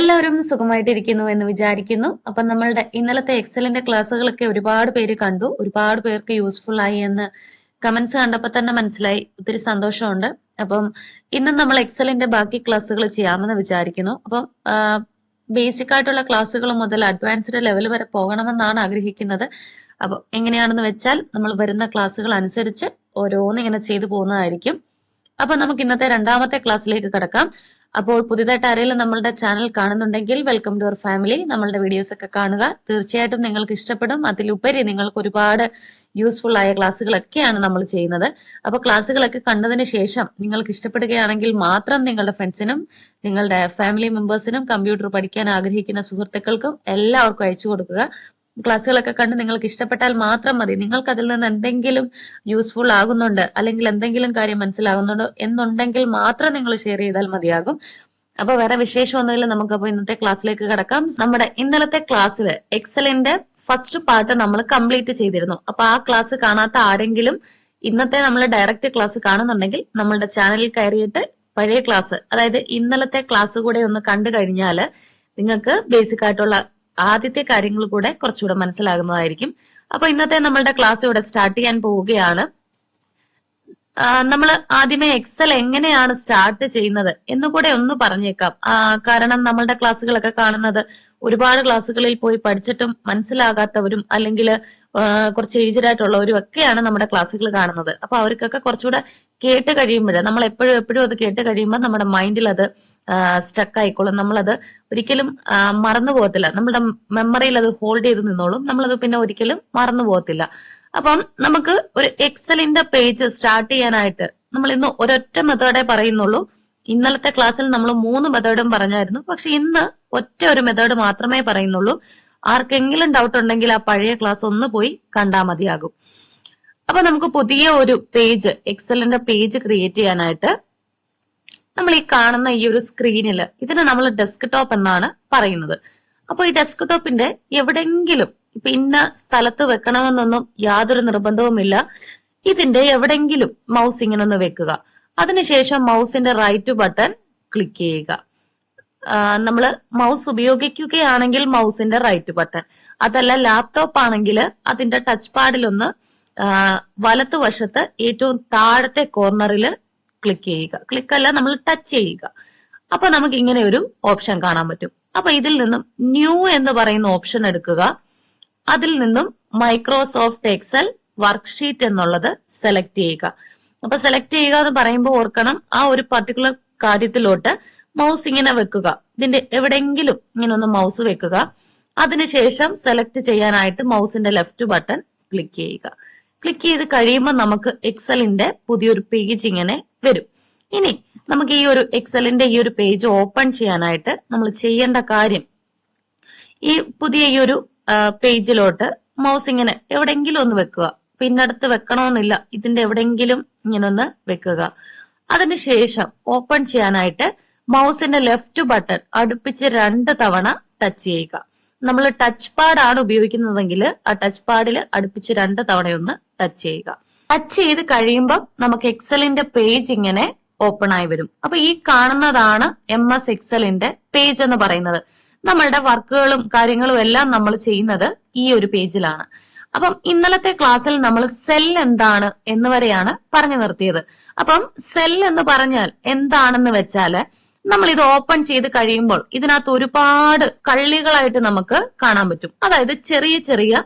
എല്ലാവരും സുഖമായിട്ടിരിക്കുന്നു എന്ന് വിചാരിക്കുന്നു. അപ്പം നമ്മളുടെ ഇന്നലത്തെ എക്സലന്റ് ക്ലാസ്സുകളൊക്കെ ഒരുപാട് പേര് കണ്ടു. ഒരുപാട് പേർക്ക് യൂസ്ഫുൾ ആയി എന്ന് കമന്റ്സ് കണ്ടപ്പോൾ തന്നെ മനസ്സിലായി. ഒത്തിരി സന്തോഷമുണ്ട്. അപ്പം ഇന്ന് നമ്മൾ എക്സലിന്റെ ബാക്കി ക്ലാസ്സുകൾ ചെയ്യാമെന്ന് വിചാരിക്കുന്നു. അപ്പം ബേസിക് ആയിട്ടുള്ള ക്ലാസ്സുകൾ മുതൽ അഡ്വാൻസ്ഡ് ലെവൽ വരെ പോകണമെന്നാണ് ആഗ്രഹിക്കുന്നത്. അപ്പോൾ എങ്ങനെയാണെന്ന് വെച്ചാൽ നമ്മൾ വരുന്ന ക്ലാസ്സുകൾ അനുസരിച്ച് ഓരോന്ന് ഇങ്ങനെ ചെയ്തു പോകുന്നതായിരിക്കും. അപ്പൊ നമുക്ക് ഇന്നത്തെ രണ്ടാമത്തെ ക്ലാസ്സിലേക്ക് കിടക്കാം. അപ്പോൾ പുതിയതായിട്ട് ആരെങ്കിലും നമ്മളുടെ ചാനൽ കാണുന്നുണ്ടെങ്കിൽ വെൽക്കം ടു അവർ ഫാമിലി നമ്മളുടെ വീഡിയോസ് ഒക്കെ കാണുക. തീർച്ചയായിട്ടും നിങ്ങൾക്ക് ഇഷ്ടപ്പെടും. അതിലുപരി നിങ്ങൾക്ക് ഒരുപാട് യൂസ്ഫുൾ ആയ ക്ലാസ്സുകളൊക്കെയാണ് നമ്മൾ ചെയ്യുന്നത്. അപ്പൊ ക്ലാസ്സുകളൊക്കെ കണ്ടതിന് ശേഷം നിങ്ങൾക്ക് ഇഷ്ടപ്പെടുകയാണെങ്കിൽ മാത്രം നിങ്ങളുടെ ഫ്രണ്ട്സിനും നിങ്ങളുടെ ഫാമിലി മെമ്പേഴ്സിനും കമ്പ്യൂട്ടർ പഠിക്കാൻ ആഗ്രഹിക്കുന്ന സുഹൃത്തുക്കൾക്കും എല്ലാവർക്കും അയച്ചു കൊടുക്കുക. ക്ലാസ്സുകളൊക്കെ കണ്ട് നിങ്ങൾക്ക് ഇഷ്ടപ്പെട്ടാൽ മാത്രം മതി. നിങ്ങൾക്ക് അതിൽ നിന്ന് എന്തെങ്കിലും യൂസ്ഫുൾ ആകുന്നുണ്ട് അല്ലെങ്കിൽ എന്തെങ്കിലും കാര്യം മനസ്സിലാകുന്നുണ്ടോ എന്നുണ്ടെങ്കിൽ മാത്രം നിങ്ങൾ ഷെയർ ചെയ്താൽ മതിയാകും. അപ്പൊ വേറെ വിശേഷമൊന്നുമില്ല നമുക്ക് അപ്പൊ ഇന്നത്തെ ക്ലാസ്സിലേക്ക് കിടക്കാം. നമ്മുടെ ഇന്നലത്തെ ക്ലാസ്സിൽ എക്സലിന്റെ ഫസ്റ്റ് പാർട്ട് നമ്മൾ കംപ്ലീറ്റ് ചെയ്തിരുന്നു. അപ്പൊ ആ ക്ലാസ് കാണാത്ത ആരെങ്കിലും ഇന്നത്തെ നമ്മൾ ഡയറക്റ്റ് ക്ലാസ് കാണുന്നുണ്ടെങ്കിൽ നമ്മളുടെ ചാനലിൽ കയറിയിട്ട് പഴയ ക്ലാസ് അതായത് ഇന്നലത്തെ ക്ലാസ് കൂടെ ഒന്ന് കണ്ടു കഴിഞ്ഞാൽ നിങ്ങൾക്ക് ബേസിക് ആയിട്ടുള്ള ആദ്യത്തെ കാര്യങ്ങൾ കൂടെ കുറച്ചുകൂടെ മനസ്സിലാകുന്നതായിരിക്കും. അപ്പൊ ഇന്നത്തെ നമ്മളുടെ ക്ലാസ് ഇവിടെ സ്റ്റാർട്ട് ചെയ്യാൻ പോവുകയാണ്. നമ്മൾ ആദ്യമേ എക്സൽ എങ്ങനെയാണ് സ്റ്റാർട്ട് ചെയ്യുന്നത് എന്നുകൂടെ ഒന്ന് പറഞ്ഞേക്കാം. കാരണം നമ്മളുടെ ക്ലാസ്സുകളൊക്കെ കാണുന്നത് ഒരുപാട് ക്ലാസ്സുകളിൽ പോയി പഠിച്ചിട്ടും മനസ്സിലാകാത്തവരും അല്ലെങ്കിൽ കുറച്ച് ഏജ്ഡ് ആയിട്ടുള്ളവരും ഒക്കെയാണ് നമ്മുടെ ക്ലാസ്സുകൾ കാണുന്നത്. അപ്പൊ അവർക്കൊക്കെ കുറച്ചുകൂടെ കേട്ട് കഴിയുമ്പോൾ നമ്മൾ എപ്പോഴും എപ്പോഴും അത് കേട്ട് കഴിയുമ്പോൾ നമ്മുടെ മൈൻഡിൽ അത് സ്റ്റക്ക് ആയിക്കോളും. നമ്മളത് ഒരിക്കലും മറന്നു പോകത്തില്ല. നമ്മുടെ മെമ്മറിയിൽ അത് ഹോൾഡ് ചെയ്ത് നിന്നോളും. നമ്മളത് പിന്നെ ഒരിക്കലും മറന്നു പോകത്തില്ല. അപ്പം നമുക്ക് ഒരു എക്സലിന്റെ പേജ് സ്റ്റാർട്ട് ചെയ്യാനായിട്ട് നമ്മൾ ഇന്ന് ഒരൊറ്റ മെത്തേഡേ പറയുന്നുള്ളൂ. ഇന്നലത്തെ ക്ലാസ്സിൽ നമ്മൾ മൂന്ന് മെത്തേഡും പറഞ്ഞായിരുന്നു. പക്ഷെ ഇന്ന് ഒറ്റ ഒരു മെത്തേഡ് മാത്രമേ പറയുന്നുള്ളൂ. ആർക്കെങ്കിലും ഡൗട്ട് ഉണ്ടെങ്കിൽ ആ പഴയ ക്ലാസ് ഒന്ന് പോയി കണ്ടാൽ മതിയാകും. അപ്പൊ നമുക്ക് പുതിയ ഒരു പേജ് എക്സലിന്റെ പേജ് ക്രിയേറ്റ് ചെയ്യാനായിട്ട് നമ്മൾ ഈ കാണുന്ന ഈ ഒരു സ്ക്രീനിൽ ഇതിനെ നമ്മൾ ഡെസ്ക്ടോപ്പ് എന്നാണ് പറയുന്നത്. അപ്പൊ ഈ ഡെസ്ക്ടോപ്പിന്റെ എവിടെങ്കിലും ഇപ്പൊ ഇന്ന സ്ഥലത്ത് വെക്കണമെന്നൊന്നും യാതൊരു നിർബന്ധവുമില്ല. ഇതിന്റെ എവിടെങ്കിലും മൗസ് ഇങ്ങനെ ഒന്ന് വെക്കുക. അതിനുശേഷം മൗസിന്റെ റൈറ്റ് ബട്ടൺ ക്ലിക്ക് ചെയ്യുക. നമ്മൾ മൗസ് ഉപയോഗിക്കുകയാണെങ്കിൽ മൗസിന്റെ റൈറ്റ് ബട്ടൺ. അതല്ല ലാപ്ടോപ്പ് ആണെങ്കിൽ അതിന്റെ ടച്ച് പാഡിലൊന്ന് വലത്തുവശത്ത് ഏറ്റവും താഴത്തെ കോർണറിൽ ക്ലിക്ക് ചെയ്യുക. ക്ലിക്ക് അല്ല നമ്മൾ ടച്ച് ചെയ്യുക. അപ്പൊ നമുക്ക് ഇങ്ങനെ ഒരു ഓപ്ഷൻ കാണാൻ പറ്റും. അപ്പൊ ഇതിൽ നിന്നും ന്യൂ എന്ന് പറയുന്ന ഓപ്ഷൻ എടുക്കുക. അതിൽ നിന്നും മൈക്രോസോഫ്റ്റ് എക്സൽ വർക്ക്ഷീറ്റ് എന്നുള്ളത് സെലക്ട് ചെയ്യുക. അപ്പൊ സെലക്ട് ചെയ്യുക എന്ന് പറയുമ്പോൾ ഓർക്കണം ആ ഒരു പർട്ടിക്കുലർ കാര്യത്തിലോട്ട് മൗസ് ഇങ്ങനെ വെക്കുക. ഇതിന്റെ എവിടെങ്കിലും ഇങ്ങനെ ഒന്ന് മൗസ് വെക്കുക. അതിനുശേഷം സെലക്ട് ചെയ്യാനായിട്ട് മൗസിന്റെ ലെഫ്റ്റ് ബട്ടൺ ക്ലിക്ക് ചെയ്യുക. ക്ലിക്ക് ചെയ്ത് കഴിയുമ്പോൾ നമുക്ക് എക്സലിന്റെ പുതിയൊരു പേജ് ഇങ്ങനെ വരും. ഇനി നമുക്ക് ഈ ഒരു എക്സലിന്റെ ഈ ഒരു പേജ് ഓപ്പൺ ചെയ്യാനായിട്ട് നമ്മൾ ചെയ്യേണ്ട കാര്യം ഈ പുതിയ ഈ ഒരു പേജിലോട്ട് മൗസ് ഇങ്ങനെ എവിടെങ്കിലും ഒന്ന് വെക്കുക. പിന്നടുത്ത് വെക്കണമെന്നില്ല. ഇതിന്റെ എവിടെയെങ്കിലും ഇങ്ങനെ ഒന്ന് വെക്കുക. അതിനുശേഷം ഓപ്പൺ ചെയ്യാനായിട്ട് മൗസിന്റെ ലെഫ്റ്റ് ബട്ടൺ അടുപ്പിച്ച് രണ്ട് തവണ ടച്ച് ചെയ്യുക. നമ്മൾ ടച്ച് പാഡ് ആണ് ഉപയോഗിക്കുന്നതെങ്കിൽ ആ ടച്ച് പാഡിൽ അടുപ്പിച്ച് രണ്ട് തവണയൊന്ന് ടച്ച് ചെയ്യുക. ടച്ച് ചെയ്ത് കഴിയുമ്പോൾ നമുക്ക് എക്സലിന്റെ പേജ് ഇങ്ങനെ ഓപ്പൺ ആയി വരും. അപ്പൊ ഈ കാണുന്നതാണ് എം എസ് എക്സലിന്റെ പേജ് എന്ന് പറയുന്നത്. നമ്മളുടെ വർക്കുകളും കാര്യങ്ങളും എല്ലാം നമ്മൾ ചെയ്യുന്നത് ഈ ഒരു പേജിലാണ് അപ്പം ഇന്നലത്തെ ക്ലാസ്സിൽ നമ്മൾ സെൽ എന്താണ് എന്ന് വരെയാണ് പറഞ്ഞു നിർത്തിയത്. അപ്പം സെൽ എന്ന് പറഞ്ഞാൽ എന്താണെന്ന് വെച്ചാൽ നമ്മൾ ഇത് ഓപ്പൺ ചെയ്ത് കഴിയുമ്പോൾ ഇതിനകത്ത് ഒരുപാട് കള്ളികളായിട്ട് നമുക്ക് കാണാൻ പറ്റും. അതായത് ചെറിയ ചെറിയ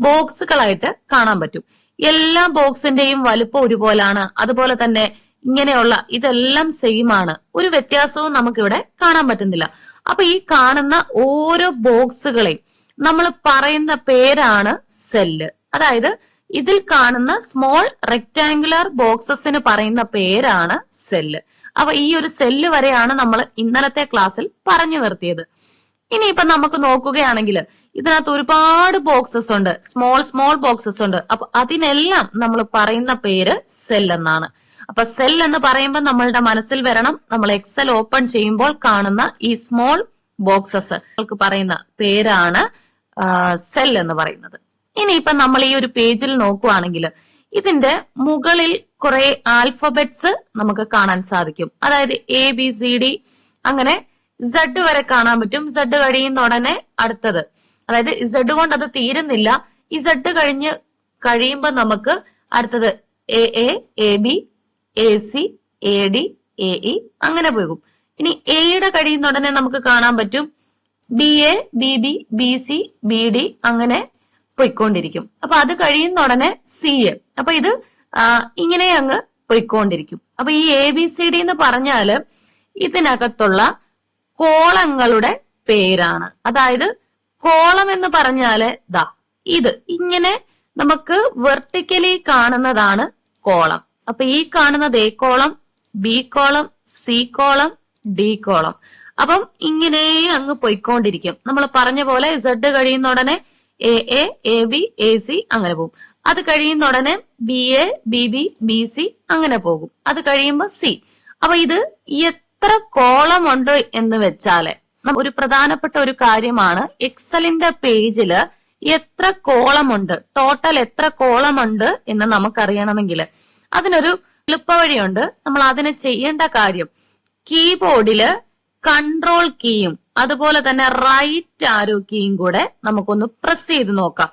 ബോക്സുകളായിട്ട് കാണാൻ പറ്റും. എല്ലാ ബോക്സിന്റെയും വലുപ്പം ഒരുപോലാണ്. അതുപോലെ തന്നെ ഇങ്ങനെയുള്ള ഇതെല്ലാം സെയിം ആണ്. ഒരു വ്യത്യാസവും നമുക്കിവിടെ കാണാൻ പറ്റുന്നില്ല. അപ്പൊ ഈ കാണുന്ന ഓരോ ബോക്സുകളെയും നമ്മൾ പറയുന്ന പേരാണ് സെല്ല് അതായത് ഇതിൽ കാണുന്ന സ്മോൾ റെക്ടാങ്കുലർ ബോക്സസിന് പറയുന്ന പേരാണ് സെല്ല് അപ്പൊ ഈ ഒരു സെല്ല് വരെയാണ് നമ്മൾ ഇന്നലത്തെ ക്ലാസ്സിൽ പറഞ്ഞു നിർത്തിയത്. ഇനിയിപ്പൊ നമുക്ക് നോക്കുകയാണെങ്കിൽ ഇതിനകത്ത് ഒരുപാട് ബോക്സസ് ഉണ്ട്. സ്മോൾ സ്മോൾ ബോക്സസ് ഉണ്ട്. അപ്പൊ അതിനെല്ലാം നമ്മൾ പറയുന്ന പേര് സെൽ എന്നാണ്. അപ്പൊ സെൽ എന്ന് പറയുമ്പോൾ നമ്മളുടെ മനസ്സിൽ വരണം. നമ്മൾ എക്സൽ ഓപ്പൺ ചെയ്യുമ്പോൾ കാണുന്ന ഈ സ്മോൾ ബോക്സസ് പറയുന്ന പേരാണ് സെൽ എന്ന് പറയുന്നത്. ഇനിയിപ്പൊ നമ്മൾ ഈ ഒരു പേജിൽ നോക്കുവാണെങ്കിൽ ഇതിന്റെ മുകളിൽ കുറെ ആൽഫബറ്റ്സ് നമുക്ക് കാണാൻ സാധിക്കും. അതായത് എ ബി സി ഡി അങ്ങനെ സെഡ് വരെ കാണാൻ പറ്റും. സെഡ് കഴിയുന്ന ഉടനെ അടുത്തത്. അതായത് സെഡ് കൊണ്ട് അത് തീരുന്നില്ല. ഈ സെഡ് കഴിഞ്ഞ് കഴിയുമ്പോൾ നമുക്ക് അടുത്തത് A A A B A C A D A E അങ്ങനെ പോകും. ഇനി എയുടെ കഴിയുന്ന ഉടനെ നമുക്ക് കാണാൻ പറ്റും. B A B B B C B D അങ്ങനെ പൊയ്ക്കൊണ്ടിരിക്കും. അപ്പൊ അത് കഴിയുന്ന ഉടനെ സി എ അപ്പൊ ഇത് ഇങ്ങനെ അങ്ങ് പൊയ്ക്കൊണ്ടിരിക്കും. അപ്പൊ ഈ എ ബി സി ഡി എന്ന് പറഞ്ഞാൽ ഇതിനകത്തുള്ള കോളങ്ങളുടെ പേരാണ്. അതായത് കോളം എന്ന് പറഞ്ഞാൽ ദാ ഇത്. ഇങ്ങനെ നമുക്ക് വെർട്ടിക്കലി കാണുന്നതാണ് കോളം. അപ്പൊ ഈ കാണുന്നത് A column B column C column D column. അപ്പം ഇങ്ങനെ അങ്ങ് പോയിക്കൊണ്ടിരിക്കും. നമ്മൾ പറഞ്ഞ പോലെ സെഡ് കഴിയുന്ന ഉടനെ A A A B A C അങ്ങനെ പോകും. അത് കഴിയുന്ന ഉടനെ B A B B B C അങ്ങനെ പോകും. അത് കഴിയുമ്പോൾ സി അപ്പൊ ഇത് എത്ര കോളം ഉണ്ട് എന്ന് വെച്ചാൽ ഒരു പ്രധാനപ്പെട്ട ഒരു കാര്യമാണ് എക്സലിന്റെ പേജിൽ എത്ര കോളം ഉണ്ട് ടോട്ടൽ എത്ര കോളം ഉണ്ട് എന്ന് നമുക്കറിയണമെങ്കിൽ അതിനൊരു എളുപ്പവഴിയുണ്ട്. നമ്മൾ അതിന് ചെയ്യേണ്ട കാര്യം കീബോർഡിൽ കൺട്രോൾ കീയും അതുപോലെ തന്നെ റൈറ്റ് ആരോ കീയും കൂടെ നമുക്കൊന്ന് പ്രസ് ചെയ്ത് നോക്കാം.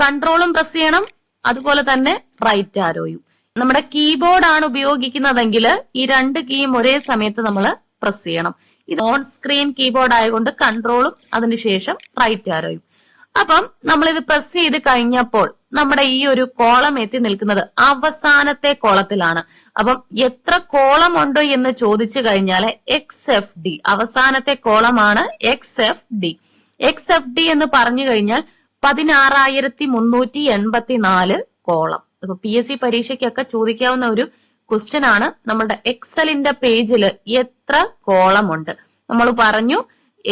കൺട്രോളും പ്രസ് ചെയ്യണം അതുപോലെ തന്നെ റൈറ്റ് ആരോയും നമ്മുടെ കീബോർഡ് ആണ് ഉപയോഗിക്കുന്നതെങ്കിൽ ഈ രണ്ട് കീയും ഒരേ സമയത്ത് നമ്മൾ പ്രസ് ചെയ്യണം. ഇത് ഓൺ സ്ക്രീൻ കീബോർഡ് ആയതുകൊണ്ട് കൺട്രോളും അതിനുശേഷം റൈറ്റ് ആരോയും അപ്പം നമ്മളിത് പ്രസ് ചെയ്ത് കഴിഞ്ഞപ്പോൾ നമ്മുടെ ഈ ഒരു കോളം എത്തി നിൽക്കുന്നത് അവസാനത്തെ കോളത്തിലാണ്. അപ്പം എത്ര കോളം ഉണ്ട് എന്ന് ചോദിച്ചു കഴിഞ്ഞാൽ എക്സ് എഫ് ഡി അവസാനത്തെ കോളമാണ് X F D X F D എന്ന് പറഞ്ഞു കഴിഞ്ഞാൽ പതിനാറായിരത്തി മുന്നൂറ്റി എൺപത്തി നാല് കോളം. അപ്പൊ പി എസ് സി പരീക്ഷയ്ക്കൊക്കെ ചോദിക്കാവുന്ന ഒരു ക്വസ്റ്റ്യൻ ആണ്. നമ്മുടെ എക്സലിന്റെ പേജിൽ എത്ര കോളം ഉണ്ട് നമ്മൾ പറഞ്ഞു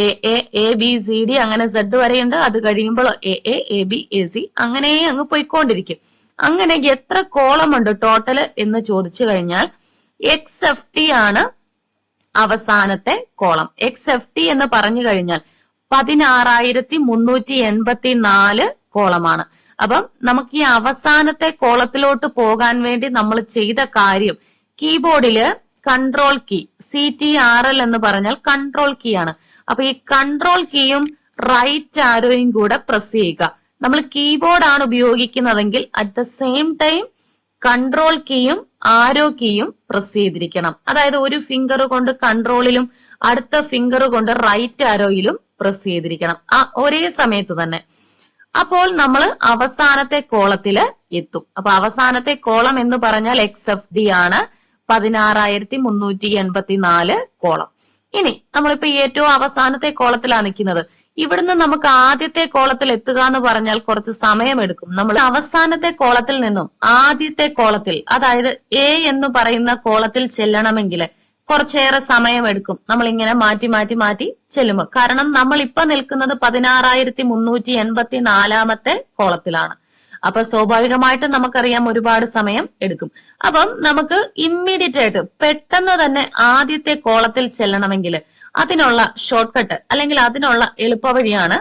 A A A B C D അങ്ങനെ സെഡ് വരെയുണ്ട്. അത് കഴിയുമ്പോൾ A A A B A C അങ്ങനെ അങ്ങ് പോയിക്കൊണ്ടിരിക്കും. അങ്ങനെ എത്ര കോളം ഉണ്ട് ടോട്ടൽ എന്ന് ചോദിച്ചു കഴിഞ്ഞാൽ എക്സ് എഫ് ടി ആണ് അവസാനത്തെ കോളം. എക്സ് എഫ് ടി എന്ന് പറഞ്ഞു കഴിഞ്ഞാൽ പതിനാറായിരത്തി മുന്നൂറ്റി എൺപത്തി നാല് കോളമാണ്. അപ്പം നമുക്ക് ഈ അവസാനത്തെ കോളത്തിലോട്ട് പോകാൻ വേണ്ടി നമ്മൾ ചെയ്ത കാര്യം കീബോർഡിൽ control key C T R L എന്ന് പറഞ്ഞാൽ കൺട്രോൾ കീ ആണ്. അപ്പൊ ഈ കൺട്രോൾ കീയും റൈറ്റ് ആരോയും കൂടെ പ്രസ് ചെയ്യുക. നമ്മൾ കീബോർഡ് ആണ് ഉപയോഗിക്കുന്നതെങ്കിൽ at the same time control കീയും ആരോ കീയും പ്രസ് ചെയ്തിരിക്കണം. അതായത് ഒരു ഫിംഗർ കൊണ്ട് കൺട്രോളിലും അടുത്ത ഫിംഗർ കൊണ്ട് റൈറ്റ് ആരോയിലും പ്രസ് ചെയ്തിരിക്കണം. ആ ഒരേ സമയത്ത് തന്നെ. അപ്പോൾ നമ്മൾ അവസാനത്തെ കോളത്തിൽ എത്തും. അപ്പൊ അവസാനത്തെ കോളം എന്ന് പറഞ്ഞാൽ എക്സ് എഫ് ഡി ആണ്. പതിനാറായിരത്തി മുന്നൂറ്റി എൺപത്തി നാല് കോളം. ഇനി നമ്മളിപ്പോ ഏറ്റവും അവസാനത്തെ കോളത്തിലാണ് നിൽക്കുന്നത്. ഇവിടുന്ന് നമുക്ക് ആദ്യത്തെ കോളത്തിൽ എത്തുക എന്ന് പറഞ്ഞാൽ കുറച്ച് സമയമെടുക്കും. നമ്മൾ അവസാനത്തെ കോളത്തിൽ നിന്നും ആദ്യത്തെ കോളത്തിൽ അതായത് എ എന്ന് പറയുന്ന കോളത്തിൽ ചെല്ലണമെങ്കിൽ കുറച്ചേറെ സമയമെടുക്കും. നമ്മൾ ഇങ്ങനെ മാറ്റി മാറ്റി മാറ്റി ചെല്ലുമ്പോൾ. കാരണം നമ്മൾ ഇപ്പൊ നിൽക്കുന്നത് പതിനാറായിരത്തി മുന്നൂറ്റി എൺപത്തി നാലാമത്തെ കോളത്തിലാണ്. അപ്പൊ സ്വാഭാവികമായിട്ടും നമുക്കറിയാം ഒരുപാട് സമയം എടുക്കും. അപ്പം നമുക്ക് ഇമ്മീഡിയറ്റ് ആയിട്ട് പെട്ടെന്ന് തന്നെ ആദ്യത്തെ കോളത്തിൽ ചെല്ലണമെങ്കിൽ അതിനുള്ള ഷോർട്ട് കട്ട് അല്ലെങ്കിൽ അതിനുള്ള എളുപ്പവഴിയാണ്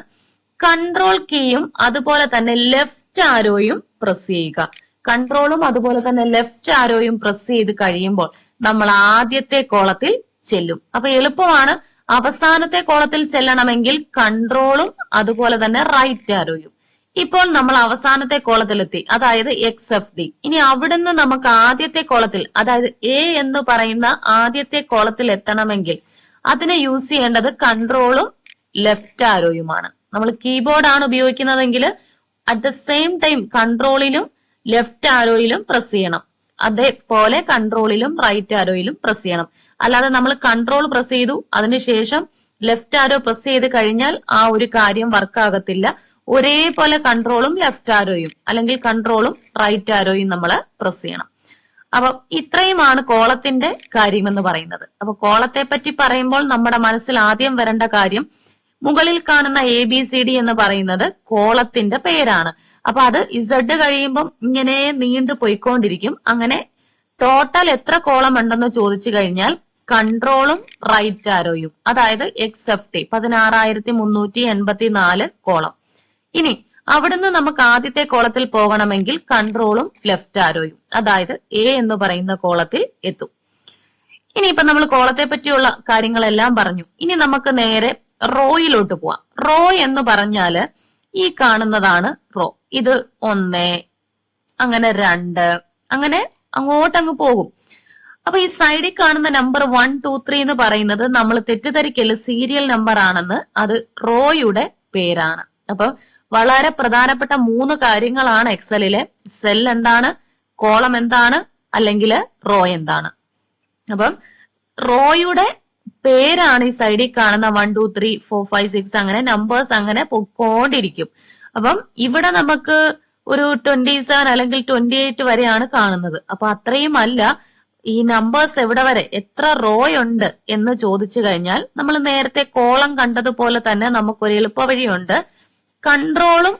കൺട്രോൾ കീയും അതുപോലെ തന്നെ ലെഫ്റ്റ് ആരോയും പ്രസ് ചെയ്യുക. കൺട്രോളും അതുപോലെ തന്നെ ലെഫ്റ്റ് ആരോയും പ്രസ് ചെയ്ത് കഴിയുമ്പോൾ നമ്മൾ ആദ്യത്തെ കോളത്തിൽ ചെല്ലും. അപ്പൊ എളുപ്പമാണ് അവസാനത്തെ കോളത്തിൽ ചെല്ലണമെങ്കിൽ കൺട്രോളും അതുപോലെ തന്നെ റൈറ്റ് ആരോയും ഇപ്പോൾ നമ്മൾ അവസാനത്തെ കോളത്തിലെത്തി. അതായത് എക്സ് എഫ് ഡി ഇനി അവിടുന്ന് നമുക്ക് ആദ്യത്തെ കോളത്തിൽ അതായത് എ എന്ന് പറയുന്ന ആദ്യത്തെ കോളത്തിൽ എത്തണമെങ്കിൽ അതിനെ യൂസ് ചെയ്യേണ്ടത് കൺട്രോളും ലെഫ്റ്റ് ആരോയുമാണ് നമ്മൾ കീബോർഡ് ആണ് ഉപയോഗിക്കുന്നതെങ്കിൽ അറ്റ് ദ സെയിം ടൈം കൺട്രോളിലും ലെഫ്റ്റ് ആരോയിലും പ്രസ് ചെയ്യണം. അതേപോലെ കൺട്രോളിലും റൈറ്റ് ആരോയിലും പ്രസ് ചെയ്യണം. അല്ലാതെ നമ്മൾ കൺട്രോൾ പ്രസ് ചെയ്തു. അതിനുശേഷം ലെഫ്റ്റ് ആരോ പ്രസ് ചെയ്ത് കഴിഞ്ഞാൽ ആ ഒരു കാര്യം വർക്ക് ആകത്തില്ല. ഒരേപോലെ കൺട്രോളും ലെഫ്റ്റ് ആരോയും അല്ലെങ്കിൽ കൺട്രോളും റൈറ്റ് ആരോയും നമ്മൾ പ്രസ് ചെയ്യണം. അപ്പൊ ഇത്രയുമാണ് കോളത്തിന്റെ കാര്യം എന്ന് പറയുന്നത്. അപ്പൊ കോളത്തെ പറ്റി പറയുമ്പോൾ നമ്മുടെ മനസ്സിൽ ആദ്യം വരേണ്ട കാര്യം മുകളിൽ കാണുന്ന എ ബി സി ഡി എന്ന് പറയുന്നത് കോളത്തിന്റെ പേരാണ്. അപ്പൊ അത് ഇസഡ് കഴിയുമ്പം ഇങ്ങനെ നീണ്ടു പോയിക്കൊണ്ടിരിക്കും. അങ്ങനെ ടോട്ടൽ എത്ര കോളം ഉണ്ടെന്ന് ചോദിച്ചു കഴിഞ്ഞാൽ കൺട്രോളും റൈറ്റ് ആരോയും അതായത് എക്സ് എഫ് ടി പതിനാറായിരത്തി മുന്നൂറ്റി എൺപത്തി നാല് കോളം. ഇനി അവിടുന്ന് നമുക്ക് ആദ്യത്തെ കോളത്തിൽ പോകണമെങ്കിൽ കൺട്രോളും ലെഫ്റ്റ് ആരോയും അതായത് എ എന്ന് പറയുന്ന കോളത്തിൽ എത്തും. ഇനിയിപ്പൊ നമ്മൾ കോളത്തെ പറ്റിയുള്ള കാര്യങ്ങളെല്ലാം പറഞ്ഞു. ഇനി നമുക്ക് നേരെ റോയിലോട്ട് പോവാം. റോ എന്ന് പറഞ്ഞാൽ ഈ കാണുന്നതാണ് റോ. ഇത് ഒന്ന് അങ്ങനെ രണ്ട് അങ്ങനെ അങ്ങോട്ടങ്ങ് പോകും. അപ്പൊ ഈ സൈഡിൽ കാണുന്ന നമ്പർ വൺ ടു ത്രീ എന്ന് പറയുന്നത് നമ്മൾ തെറ്റിദ്ധരിക്കൽ സീരിയൽ നമ്പർ ആണെന്ന് അത് റോയുടെ പേരാണ്. അപ്പൊ വളരെ പ്രധാനപ്പെട്ട മൂന്ന് കാര്യങ്ങളാണ് എക്സലിലെ സെൽ എന്താണ് കോളം എന്താണ് അല്ലെങ്കിൽ റോ എന്താണ്. അപ്പം റോയുടെ പേരാണ് ഈ സൈഡിൽ കാണുന്ന one two three four five six അങ്ങനെ നമ്പേഴ്സ് അങ്ങനെ പൊക്കോണ്ടിരിക്കും അപ്പം ഇവിടെ നമുക്ക് ഒരു ട്വന്റി സെവൻ അല്ലെങ്കിൽ ട്വന്റി എയ്റ്റ് വരെയാണ് കാണുന്നത്. അപ്പൊ അത്രയും അല്ല ഈ നമ്പേഴ്സ് എവിടെ വരെ എത്ര റോ ഉണ്ട് എന്ന് ചോദിച്ചു കഴിഞ്ഞാൽ നമ്മൾ നേരത്തെ കോളം കണ്ടതുപോലെ തന്നെ നമുക്കൊരു എളുപ്പവഴിയുണ്ട്. കൺട്രോളും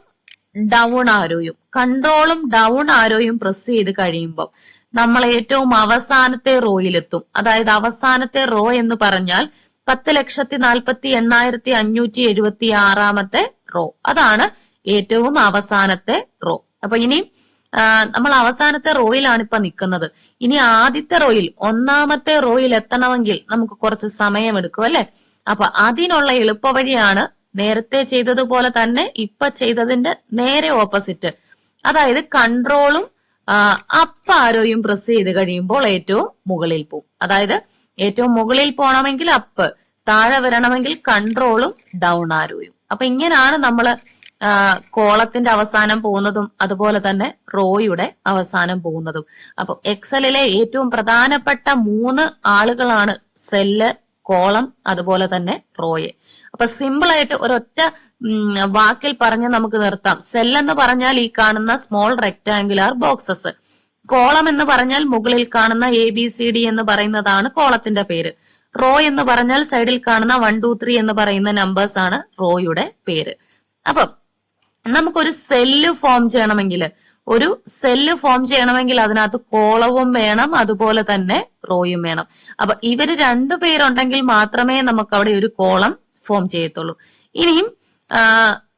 ഡൗൺ ആരോയും കൺട്രോളും ഡൗൺ ആരോയും പ്രസ് ചെയ്ത് കഴിയുമ്പോൾ നമ്മൾ ഏറ്റവും അവസാനത്തെ റോയിലെത്തും അതായത് അവസാനത്തെ റോ എന്ന് പറഞ്ഞാൽ പത്ത് ലക്ഷത്തി നാൽപ്പത്തി എണ്ണായിരത്തി അഞ്ഞൂറ്റി എഴുപത്തി ആറാമത്തെ റോ അതാണ് ഏറ്റവും അവസാനത്തെ റോ അപ്പൊ ഇനി നമ്മൾ അവസാനത്തെ റോയിലാണ് ഇപ്പൊ നിൽക്കുന്നത്. ഇനി ആദ്യത്തെ റോയിൽ ഒന്നാമത്തെ റോയിൽ എത്തണമെങ്കിൽ നമുക്ക് കുറച്ച് സമയമെടുക്കും അല്ലെ? അപ്പൊ അതിനുള്ള എളുപ്പവഴിയാണ് നേരത്തെ ചെയ്തതുപോലെ തന്നെ ഇപ്പൊ ചെയ്തതിന്റെ നേരെ ഓപ്പോസിറ്റ് അതായത് കൺട്രോളും അപ്പ് ആരോയും പ്രസ് ചെയ്ത് കഴിയുമ്പോൾ ഏറ്റവും മുകളിൽ പോകും അതായത് ഏറ്റവും മുകളിൽ പോകണമെങ്കിൽ അപ്പ് താഴെ വരണമെങ്കിൽ കൺട്രോളും ഡൗൺ ആരോയും അപ്പൊ ഇങ്ങനെയാണ് നമ്മൾ കോളത്തിന്റെ അവസാനം പോകുന്നതും അതുപോലെ തന്നെ റോയുടെ അവസാനം പോകുന്നതും. അപ്പൊ എക്സലിലെ ഏറ്റവും പ്രധാനപ്പെട്ട മൂന്ന് ആളുകളാണ് സെല്ല് കോളം അതുപോലെ തന്നെ റോയെ. അപ്പൊ സിമ്പിൾ ആയിട്ട് ഒരൊറ്റ വാക്കിൽ പറഞ്ഞ് നമുക്ക് നിർത്താം. സെൽ എന്ന് പറഞ്ഞാൽ ഈ കാണുന്ന സ്മോൾ റെക്ടാങ്കുലാർ ബോക്സസ് കോളം എന്ന് പറഞ്ഞാൽ മുകളിൽ കാണുന്ന എ ബി സി ഡി എന്ന് പറയുന്നതാണ് കോളത്തിന്റെ പേര്. റോ എന്ന് പറഞ്ഞാൽ സൈഡിൽ കാണുന്ന വൺ ടു ത്രീ എന്ന് പറയുന്ന നമ്പേഴ്സ് ആണ് റോയുടെ പേര്. അപ്പം നമുക്കൊരു സെല്ല് ഫോം ചെയ്യണമെങ്കിൽ ഒരു സെല്ല് ഫോം ചെയ്യണമെങ്കിൽ അതിനകത്ത് കോളവും വേണം അതുപോലെ തന്നെ റോയും വേണം. അപ്പൊ ഇവർ രണ്ടു പേരുണ്ടെങ്കിൽ മാത്രമേ നമുക്ക് അവിടെ ഒരു കോളം ഫോം ചെയ്യത്തുള്ളൂ. ഇനിയും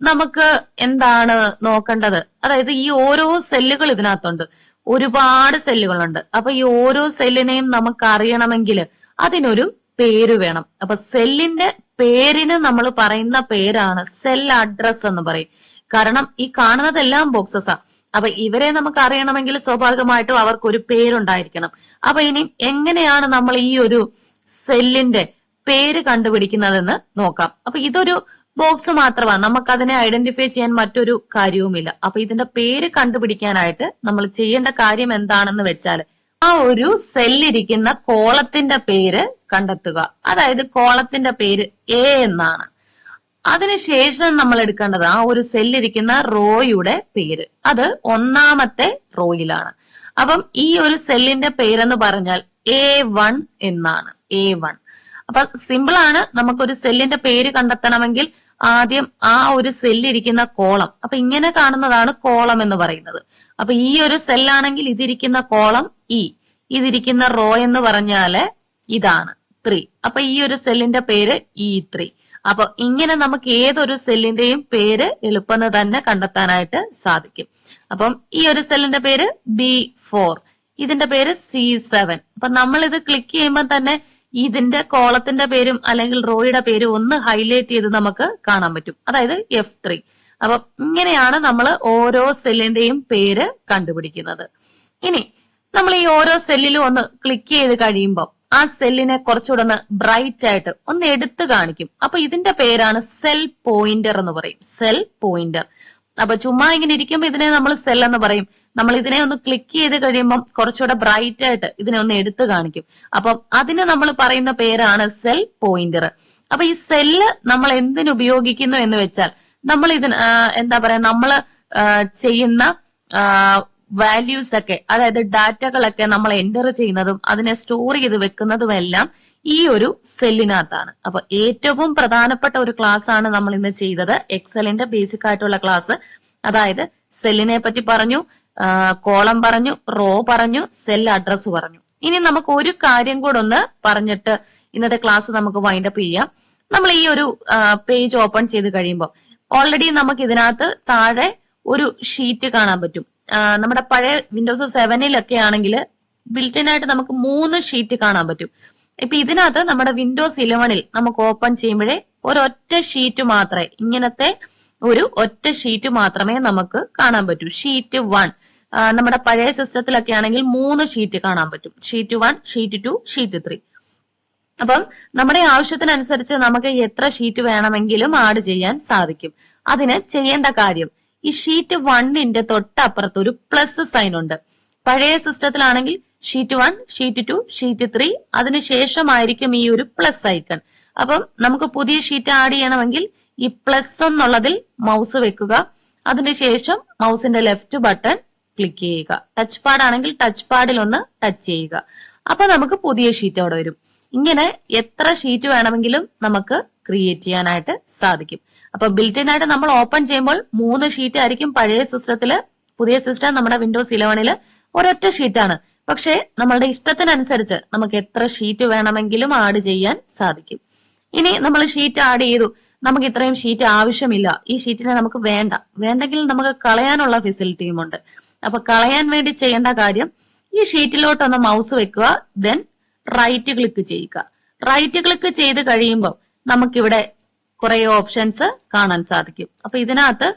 നമുക്ക് എന്താണ് നോക്കേണ്ടത്? അതായത് ഈ ഓരോ സെല്ലുകൾ ഇതിനകത്തുണ്ട്. ഒരുപാട് സെല്ലുകളുണ്ട് അപ്പൊ ഈ ഓരോ സെല്ലിനെയും നമുക്ക് അറിയണമെങ്കിൽ അതിനൊരു പേര് വേണം. അപ്പൊ സെല്ലിന്റെ പേരിന് നമ്മൾ പറയുന്ന പേരാണ് സെൽ അഡ്രസ് എന്ന് പറയും. കാരണം ഈ കാണുന്നതെല്ലാം ബോക്സസാ അപ്പൊ ഇവരെ നമുക്ക് അറിയണമെങ്കിൽ സ്വാഭാവികമായിട്ടും അവർക്ക് ഒരു പേരുണ്ടായിരിക്കണം. അപ്പൊ ഇനി എങ്ങനെയാണ് നമ്മൾ ഈ ഒരു സെല്ലിന്റെ പേര് കണ്ടുപിടിക്കുന്നതെന്ന് നോക്കാം. അപ്പൊ ഇതൊരു ബോക്സ് മാത്രമാണ്. നമുക്ക് അതിനെ ഐഡന്റിഫൈ ചെയ്യാൻ മറ്റൊരു കാര്യവുമില്ല. അപ്പൊ ഇതിന്റെ പേര് കണ്ടുപിടിക്കാനായിട്ട് നമ്മൾ ചെയ്യേണ്ട കാര്യം എന്താണെന്ന് വെച്ചാൽ ആ ഒരു സെല്ലിരിക്കുന്ന കോളത്തിന്റെ പേര് കണ്ടെത്തുക. അതായത് കോളത്തിന്റെ പേര് എ എന്നാണ്. അതിനുശേഷം നമ്മൾ എടുക്കേണ്ടത് ആ ഒരു സെല്ലിരിക്കുന്ന റോയുടെ പേര്. അത് ഒന്നാമത്തെ റോയിലാണ് അപ്പം ഈ ഒരു സെല്ലിന്റെ പേരെന്ന് പറഞ്ഞാൽ എ വൺ എന്നാണ്. എ വൺ അപ്പൊ സിമ്പിൾ ആണ്. നമുക്കൊരു സെല്ലിന്റെ പേര് കണ്ടെത്തണമെങ്കിൽ ആദ്യം ആ ഒരു സെല്ലിരിക്കുന്ന കോളം അപ്പൊ ഇങ്ങനെ കാണുന്നതാണ് കോളം എന്ന് പറയുന്നത്. അപ്പൊ ഈ ഒരു സെല്ലാണെങ്കിൽ ഇതിരിക്കുന്ന കോളം ഇ ഇതിരിക്കുന്ന റോ എന്ന് പറഞ്ഞാൽ ഇതാണ്. ത്രീ അപ്പൊ ഈ ഒരു സെല്ലിന്റെ പേര് ഇ ത്രീ അപ്പൊ ഇങ്ങനെ നമുക്ക് ഏതൊരു സെല്ലിന്റെയും പേര് എളുപ്പം തന്നെ കണ്ടെത്താനായിട്ട് സാധിക്കും. അപ്പം ഈ ഒരു സെല്ലിന്റെ പേര് ബി ഫോർ ഇതിന്റെ പേര് സി സെവൻ. അപ്പൊ നമ്മൾ ഇത് ക്ലിക്ക് ചെയ്യുമ്പോൾ തന്നെ ഇതിന്റെ കോളത്തിന്റെ പേരും അല്ലെങ്കിൽ റോയുടെ പേരും ഒന്ന് ഹൈലൈറ്റ് ചെയ്ത് നമുക്ക് കാണാൻ പറ്റും. അതായത് എഫ് ത്രീ. അപ്പൊ ഇങ്ങനെയാണ് നമ്മൾ ഓരോ സെല്ലിന്റെയും പേര് കണ്ടുപിടിക്കുന്നത്. ഇനി നമ്മൾ ഈ ഓരോ സെല്ലിലും ഒന്ന് ക്ലിക്ക് ചെയ്ത് കഴിയുമ്പോൾ ആ സെല്ലിനെ കുറച്ചുകൂടെ ഒന്ന് ബ്രൈറ്റ് ആയിട്ട് ഒന്ന് എടുത്തു കാണിക്കും. അപ്പൊ ഇതിന്റെ പേരാണ് സെൽ പോയിന്റർ എന്ന് പറയും. സെൽ പോയിന്റർ അപ്പൊ ചുമ്മാ ഇങ്ങനെ ഇരിക്കുമ്പോൾ ഇതിനെ നമ്മൾ സെൽ എന്ന് പറയും. നമ്മൾ ഇതിനെ ഒന്ന് ക്ലിക്ക് ചെയ്ത് കഴിയുമ്പോൾ കുറച്ചുകൂടെ ബ്രൈറ്റ് ആയിട്ട് ഇതിനെ ഒന്ന് എടുത്തു കാണിക്കും. അപ്പം അതിന് നമ്മൾ പറയുന്ന പേരാണ് സെൽ പോയിന്റർ അപ്പൊ ഈ സെല്ല് നമ്മൾ എന്തിനു ഉപയോഗിക്കുന്നു എന്ന് വെച്ചാൽ നമ്മൾ ഇതിന് എന്താ പറയാ നമ്മൾ ചെയ്യുന്ന വാല്യൂസ് ഒക്കെ അതായത് ഡാറ്റകളൊക്കെ നമ്മൾ എന്റർ ചെയ്യുന്നതും അതിനെ സ്റ്റോർ ചെയ്ത് വെക്കുന്നതും എല്ലാം ഈ ഒരു സെല്ലിനകത്താണ് അപ്പൊ ഏറ്റവും പ്രധാനപ്പെട്ട ഒരു ക്ലാസ് ആണ് നമ്മൾ ഇന്ന് ചെയ്തത്. എക്സലിന്റെ ബേസിക് ആയിട്ടുള്ള ക്ലാസ് അതായത് സെല്ലിനെ പറ്റി പറഞ്ഞു കോളം പറഞ്ഞു റോ പറഞ്ഞു സെൽ അഡ്രസ് പറഞ്ഞു. ഇനി നമുക്ക് ഒരു കാര്യം കൂടെ ഒന്ന് പറഞ്ഞിട്ട് ഇന്നത്തെ ക്ലാസ് നമുക്ക് വൈൻഡപ്പ് ചെയ്യാം. നമ്മൾ ഈ ഒരു പേജ് ഓപ്പൺ ചെയ്ത് കഴിയുമ്പോൾ ഓൾറെഡി നമുക്ക് ഇതിനകത്ത് താഴെ ഒരു ഷീറ്റ് കാണാൻ പറ്റും. നമ്മുടെ പഴയ വിൻഡോസ് സെവനിലൊക്കെ ആണെങ്കിൽ ബിൽറ്റിൻ ആയിട്ട് നമുക്ക് മൂന്ന് ഷീറ്റ് കാണാൻ പറ്റും. ഇപ്പൊ ഇതിനകത്ത് നമ്മുടെ വിൻഡോസ് ഇലവനിൽ നമുക്ക് ഓപ്പൺ ചെയ്യുമ്പോഴേ ഒരൊറ്റ ഷീറ്റ് മാത്രമേ ഇങ്ങനത്തെ ഒരു ഒറ്റ ഷീറ്റ് മാത്രമേ നമുക്ക് കാണാൻ പറ്റൂ. ഷീറ്റ് വൺ നമ്മുടെ പഴയ സിസ്റ്റത്തിലൊക്കെ ആണെങ്കിൽ മൂന്ന് ഷീറ്റ് കാണാൻ പറ്റും. Sheet one sheet two sheet three അപ്പം നമ്മുടെ ആവശ്യത്തിനനുസരിച്ച് നമുക്ക് എത്ര ഷീറ്റ് വേണമെങ്കിലും ആഡ് ചെയ്യാൻ സാധിക്കും. അതിന് ചെയ്യേണ്ട കാര്യം ഈ ഷീറ്റ് വണ്ണിന്റെ തൊട്ടപ്പുറത്ത് ഒരു പ്ലസ് സൈൻ ഉണ്ട്. പഴയ സിസ്റ്റത്തിലാണെങ്കിൽ sheet one sheet two sheet three അതിനുശേഷമായിരിക്കും ഈ ഒരു പ്ലസ് ഐക്കൺ അപ്പം നമുക്ക് പുതിയ ഷീറ്റ് ആഡ് ചെയ്യണമെങ്കിൽ ഈ പ്ലസ് എന്നുള്ളതിൽ മൗസ് വെക്കുക. അതിനുശേഷം മൗസിന്റെ ലെഫ്റ്റ് ബട്ടൺ ക്ലിക്ക് ചെയ്യുക. ടച്ച് പാഡ് ആണെങ്കിൽ ടച്ച് പാഡിൽ ഒന്ന് ടച്ച് ചെയ്യുക. അപ്പൊ നമുക്ക് പുതിയ ഷീറ്റ് അവിടെ വരും. ഇങ്ങനെ എത്ര ഷീറ്റ് വേണമെങ്കിലും നമുക്ക് ക്രിയേറ്റ് ചെയ്യാനായിട്ട് സാധിക്കും. അപ്പൊ ബിൽറ്റിൻ ആയിട്ട് നമ്മൾ ഓപ്പൺ ചെയ്യുമ്പോൾ മൂന്ന് ഷീറ്റ് ആയിരിക്കും പഴയ സിസ്റ്റത്തിൽ പുതിയ സിസ്റ്റം നമ്മുടെ വിൻഡോസ് ഇലവണിൽ ഒരൊറ്റ ഷീറ്റാണ് പക്ഷേ നമ്മളുടെ ഇഷ്ടത്തിനനുസരിച്ച് നമുക്ക് എത്ര ഷീറ്റ് വേണമെങ്കിലും ആഡ് ചെയ്യാൻ സാധിക്കും. ഇനി നമ്മൾ ഷീറ്റ് ആഡ് ചെയ്തു. നമുക്ക് ഇത്രയും ഷീറ്റ് ആവശ്യമില്ല. ഈ ഷീറ്റിനെ നമുക്ക് വേണ്ട. വേണ്ടെങ്കിൽ നമുക്ക് കളയാനുള്ള ഫെസിലിറ്റിയും ഉണ്ട്. അപ്പൊ കളയാൻ വേണ്ടി ചെയ്യേണ്ട കാര്യം ഈ ഷീറ്റിലോട്ടൊന്ന് മൗസ് വെക്കുക ദെൻ റൈറ്റ് ക്ലിക്ക് ചെയ്യുക. റൈറ്റ് ക്ലിക്ക് ചെയ്ത് കഴിയുമ്പോൾ നമുക്കിവിടെ കുറെ ഓപ്ഷൻസ് കാണാൻ സാധിക്കും. അപ്പൊ ഇതിനകത്ത്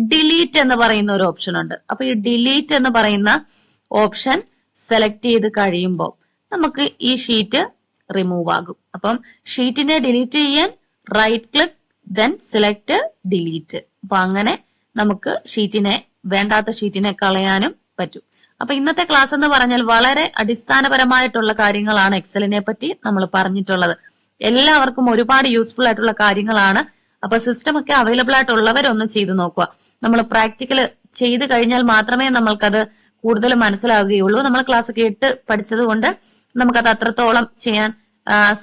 ഡിലീറ്റ് എന്ന് പറയുന്ന ഒരു ഓപ്ഷൻ ഉണ്ട്. അപ്പൊ ഈ ഡിലീറ്റ് എന്ന് പറയുന്ന ഓപ്ഷൻ സെലക്ട് ചെയ്ത് കഴിയുമ്പോൾ നമുക്ക് ഈ ഷീറ്റ് റിമൂവ് ആകും. അപ്പം ഷീറ്റിനെ ഡിലീറ്റ് ചെയ്യാൻ right click then select delete അപ്പൊ അങ്ങനെ നമുക്ക് ഷീറ്റിനെ വേണ്ടാത്ത ഷീറ്റിനെ കളയാനും പറ്റും. അപ്പൊ ഇന്നത്തെ ക്ലാസ് എന്ന് പറഞ്ഞാൽ വളരെ അടിസ്ഥാനപരമായിട്ടുള്ള കാര്യങ്ങളാണ് എക്സലിനെ പറ്റി നമ്മൾ പറഞ്ഞിട്ടുള്ളത്. എല്ലാവർക്കും ഒരുപാട് യൂസ്ഫുൾ ആയിട്ടുള്ള കാര്യങ്ങളാണ്. അപ്പൊ സിസ്റ്റം ഒക്കെ അവൈലബിൾ ആയിട്ടുള്ളവരൊന്ന് ചെയ്തു നോക്കുക. നമ്മൾ പ്രാക്ടിക്കൽ ചെയ്ത് കഴിഞ്ഞാൽ മാത്രമേ നമ്മൾക്കത് കൂടുതൽ മനസ്സിലാവുകയുള്ളൂ. നമ്മൾ ക്ലാസ് കേട്ട് പഠിച്ചത് കൊണ്ട് നമുക്കത് അത്രത്തോളം ചെയ്യാൻ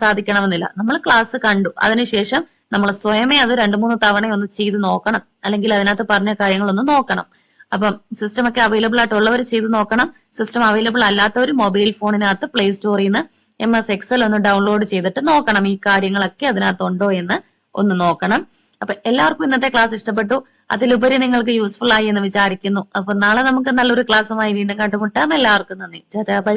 സാധിക്കണമെന്നില്ല. നമ്മൾ ക്ലാസ് കണ്ടു. അതിനുശേഷം നമ്മൾ സ്വയമേ അത് രണ്ടു മൂന്ന് തവണ ഒന്ന് ചെയ്ത് നോക്കണം. അല്ലെങ്കിൽ അതിനകത്ത് പറഞ്ഞ കാര്യങ്ങളൊന്ന് നോക്കണം. അപ്പം സിസ്റ്റം ഒക്കെ അവൈലബിൾ ആയിട്ടുള്ളവർ ചെയ്ത് നോക്കണം. സിസ്റ്റം അവൈലബിൾ അല്ലാത്തവർ മൊബൈൽ ഫോണിനകത്ത് പ്ലേ സ്റ്റോറിൽ നിന്ന് എം എസ് എക്സൽ ഒന്ന് ഡൗൺലോഡ് ചെയ്തിട്ട് നോക്കണം. ഈ കാര്യങ്ങളൊക്കെ അതിനകത്ത് ഉണ്ടോ എന്ന് ഒന്ന് നോക്കണം. അപ്പൊ എല്ലാവർക്കും ഇന്നത്തെ ക്ലാസ് ഇഷ്ടപ്പെട്ടു. അതിലുപരി നിങ്ങൾക്ക് യൂസ്ഫുൾ ആയി എന്ന് വിചാരിക്കുന്നു. അപ്പൊ നാളെ നമുക്ക് നല്ലൊരു ക്ലാസ്സുമായി വീണ്ടും കണ്ടുമുട്ടാം. എല്ലാവർക്കും നന്ദി. ബൈ.